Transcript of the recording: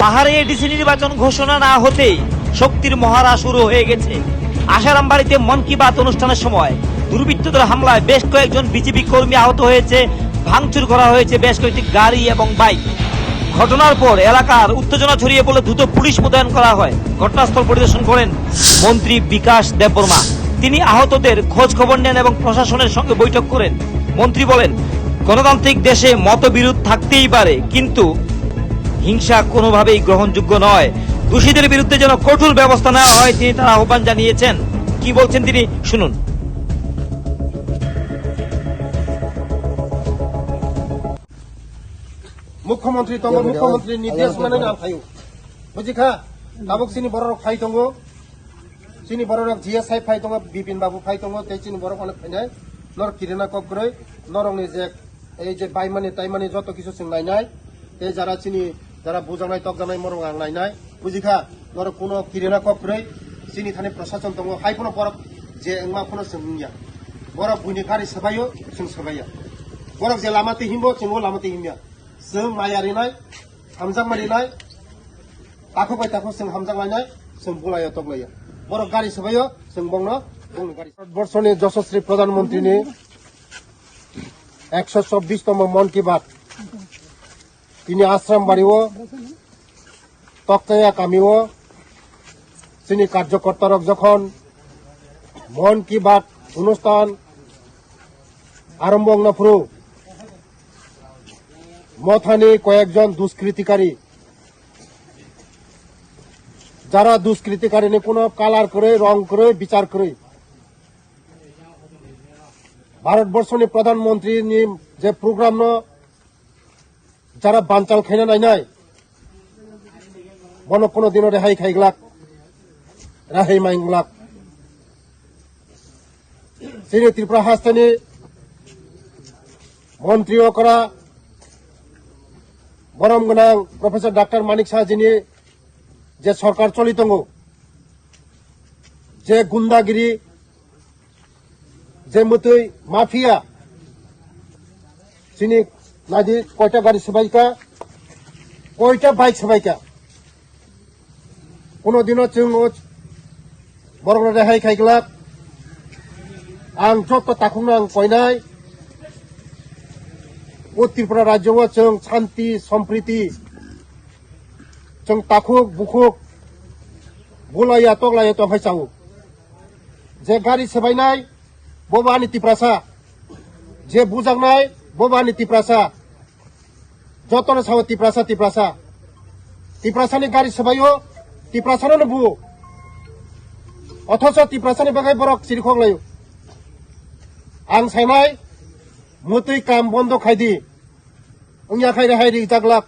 পাহাড়ে এডিসি নির্বাচন ঘোষণা না হতেই শক্তির মহারা শুরু হয়ে গেছে। আশারাম বাড়িতে মন কি বাত অনুষ্ঠানের সময় দুর্বৃত্তদের হামলায় বেশ কয়েকজন বিজেপি কর্মী আহত হয়েছে, ভাঙচুর করা হয়েছে বেশ কয়েকটি গাড়ি এবং বাইক। ঘটনার পর এলাকার উত্তেজনা ছড়িয়ে পড়লে দ্রুত পুলিশ মোতায়েন করা হয়। ঘটনাস্থল পরিদর্শন করেন মন্ত্রী বিকাশ দেববর্মা। তিনি আহতদের খোঁজ খবর নেন এবং প্রশাসনের সঙ্গে বৈঠক করেন। মন্ত্রী বলেন, গণতান্ত্রিক দেশে মতবিরোধ থাকতেই পারে, কিন্তু হিংসা কোনোভাবেই গ্রহণযোগ্য নয়। দোষীদের বিরুদ্ধে যেন কঠোর ব্যবস্থা নেওয়া হয় তিনি তার আহ্বান জানিয়েছেন। কি বলছেন তিনি? শুনুন। মুখ্যমন্ত্রী তঙ্গ মুখ্যমন্ত্রী নির্দেশ মানে না? বুঝি খা? তাবুক চিনি বড় ফাই তঙ্গ চিনি বড় রক জিএস আই ফাই তঙ্গ বিপিন বাবু ফাই তঙ্গ তে চিনি বড় অনেক ফাইনাই নর কিরণা কগ্রই নরং যে এই যে বাইমানি তাইমানি যত কিছু চিন নাই নাই তে যারা চিনি যারা বুজানাই তকজানাই মরং আংনাইনাই বুঝিখা নর কোনো কিরেনা কক্রৈ চিনি থানি প্রশাসন দङ হাই কোনো বরফ যে এংমা কোনো সোমিয়া বরফ বুইনি খারি সবাইও সুন সবাইয়া। বরফ যে লামাতে হিমব, চিনব লামাতে হিমিয়া जों मायारिनाय हामजां मारिनाय ताखौ बाय ताखौ जों हामजां लायनाय जों बुलायो तगलायो बर' गारि सोबायो जों बंनो बुंनो गारि भारतबर्षनि जशस्वी प्रधानमन्त्रीनि एकस' चब्बिसतम मन की बात তিনি আশ্রম বাড়িও তক্তায়া কামিও তিনি কার্যকর্তারক যখন মন কি বাত অনুষ্ঠান আরম্ভ নফরু মথানি কয়েকজন দুষ্কৃতিকারী যারা দুষ্কৃতিকারী কোনো কালার করে রং করে বিচার করে ভারতবর্ষনি প্রধানমন্ত্রী যে প্রোগ্রাম যারা বানচাল খাইনা নাই নাই। বন কোনো দিনও রেহাই খাইগলাক। রেহাই মাইংলাক। তিনি ত্রিপুরা হাস্তানি মন্ত্রীও করা গরম গোনাং প্রফেসর ডাক্তার মানিক সাহাজিনি যে সরকার চলিত যে গুন্দাগিরি যে মতই মাফিয়া চিনি নাদি কয়টা বাড়ি সবাইকা? কয়টা বাইক সবাইকা? কোনোদিনও जों বড় রেহাই খাইগলা। आंथ' তাকুন आं ও ত্রিপুরা রাজ্য শান্তি, সম্প্রীতি। जों তাকুক, বুকুক বুলাইয়া তগলাইয়া তহাই চাও যে গাড়ি সেবাইনাय बबा नीतिफ्रासा जे बुजांनाय बबा नीतिफ्रासा जोतोन सव तिप्रासा तिप्रासा तिप्रासानि गारि सबायो तिप्रासानो नबु अथस तिप्रासानि बागै बरक सिरिखं लायो आं सायनाय मुतै काम बन्द खायदि उंया खायरे हायरि जागलाक